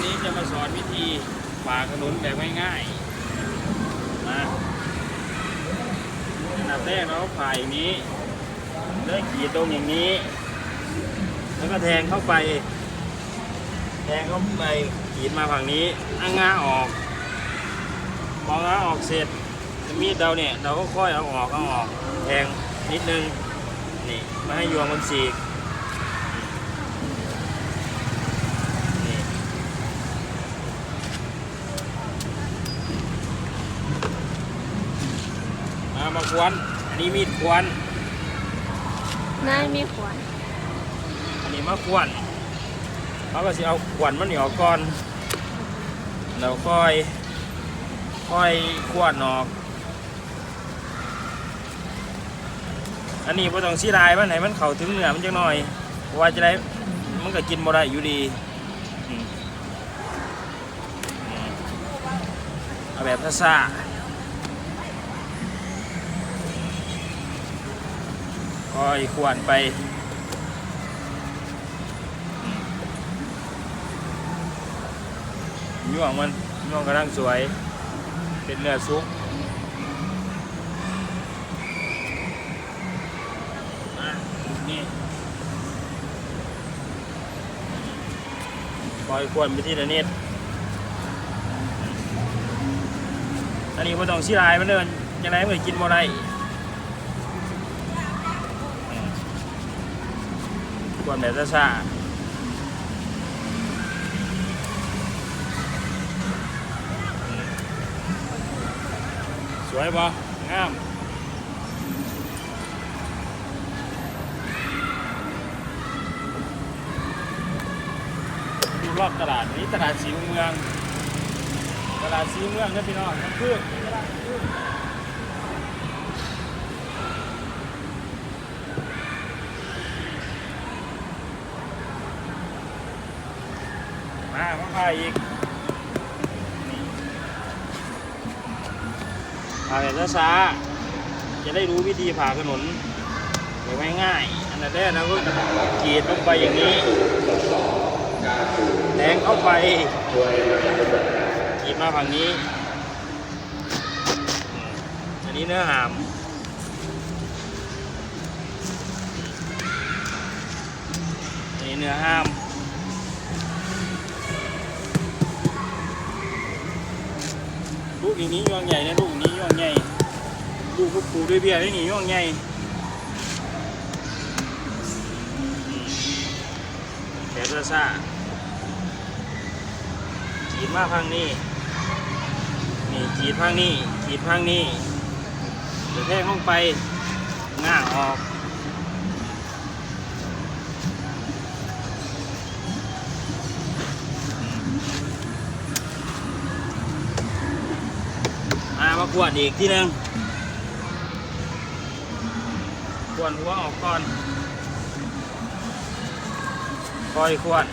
วันนี้จะมาสอนวิธีฝ่าถนนแบบง่ายๆนะอันดับแรกเราฝ่าอย่างนี้เลื่อยขีดตรงอย่างนี้ แล้วก็แทงเข้าไป แทงเข้าไปขีดมาฝั่งนี้อ้างงาออกพองาออกเสร็จมีดเราเนี่ยเราก็ค่อยเอาออกเอาออก แทงนิดนึงนี่ไม่ให้ยวงมันสีก มามาควนอันนี้มีดควนนายมีขวานอันนี้มาควนเขาก็สิเอาขวนมันนี่ออกก่อนแล้วค่อย ค่อยขวนออกอันนี้พอต้องสีลายมันไหนมันเข่าถึงเนื้อมันจังหน่อยเพราะว่าจะได้มันก็กินบ่ได้อยู่ดีอืมอืมเอาแบบซ่าๆ ค่อยขวนไปย่วงมันย่วงกำลังสวย เป็นเนื้อซุปนี่ปล่อยควรไปที่ละนิดอันนี้พอต้องสีลายมันเดินยังไงมันก็กินบ่ได้อืมค วรแบบซ่าๆสวยปะงามดูรอบตลาดนี้ตลาดสีเมือง ตลาดสีเมืองนะพี่น้องมันคื อตลาดคือมามาพาอีกผ่าแบบช้าๆจะได้รู้วิธีผ่าถนนแบบง่ายๆอันดับแรกเราก็กรีดลงไปอย่างนี้แทงเข้าไปกรีดมาฝั่งนี้ อันนี้เนื้อหามอันนี้เนื้อห้าม ลูกอย่างนี้ย่องใหญ่นะลูกนี้ย่องใหญ่ลูกพวกปูด้วยเบี้ยได้หนีย่องใหญ่แขนซ่าซ่าขีดมาพังนี่นี่ขีดพังนี่ขีดพังนี่เดี๋ยวแทงลงไปง่าออก ขวดอีกทีนึงขวดหัวออกก่อนคอยขวด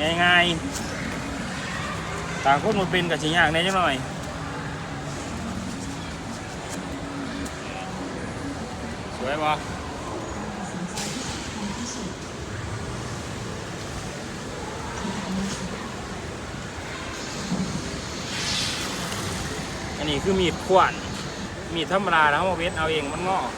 ง่ายๆต่างคนมันเป็นกับชิ้นยากแน่จังหน่อยสวยปะ นี้คือมีดขวานมีดธรรมดาแล้วมาเวทเอาเองมันงอก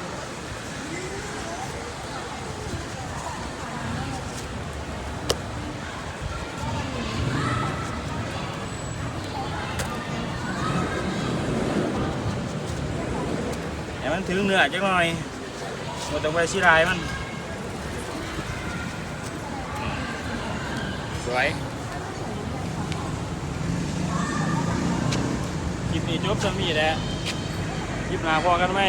มันถึงเนื้อจังหน่อยหมดต้องไปชีรายมัน สวย ลิปนี้จบสมีแหละคลิปหน้าพอกันไหม